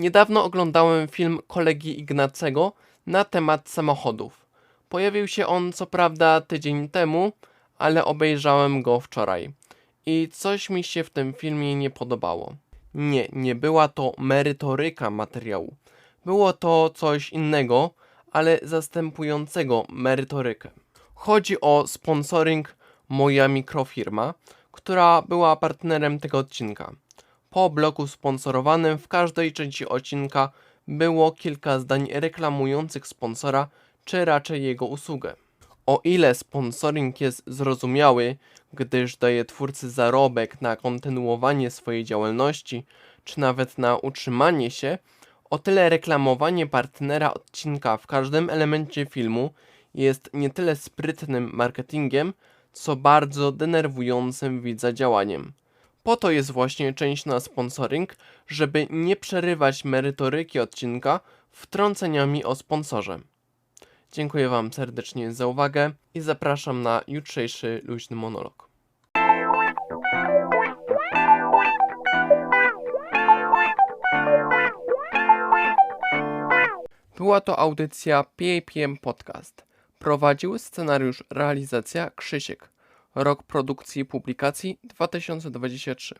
Niedawno oglądałem film kolegi Ignacego na temat samochodów. Pojawił się on co prawda tydzień temu, ale obejrzałem go wczoraj. I coś mi się w tym filmie nie podobało. Nie, nie była to merytoryka materiału. Było to coś innego, ale zastępującego merytorykę. Chodzi o sponsoring Moja Mikrofirma, która była partnerem tego odcinka. Po bloku sponsorowanym w każdej części odcinka było kilka zdań reklamujących sponsora, czy raczej jego usługę. O ile sponsoring jest zrozumiały, gdyż daje twórcy zarobek na kontynuowanie swojej działalności, czy nawet na utrzymanie się, o tyle reklamowanie partnera odcinka w każdym elemencie filmu jest nie tyle sprytnym marketingiem, co bardzo denerwującym widza działaniem. Po to jest właśnie część na sponsoring, żeby nie przerywać merytoryki odcinka wtrąceniami o sponsorze. Dziękuję Wam serdecznie za uwagę i zapraszam na jutrzejszy luźny monolog. Była to audycja PAPM Podcast. Prowadził scenariusz realizacja Krzysiek. Rok produkcji i publikacji 2023.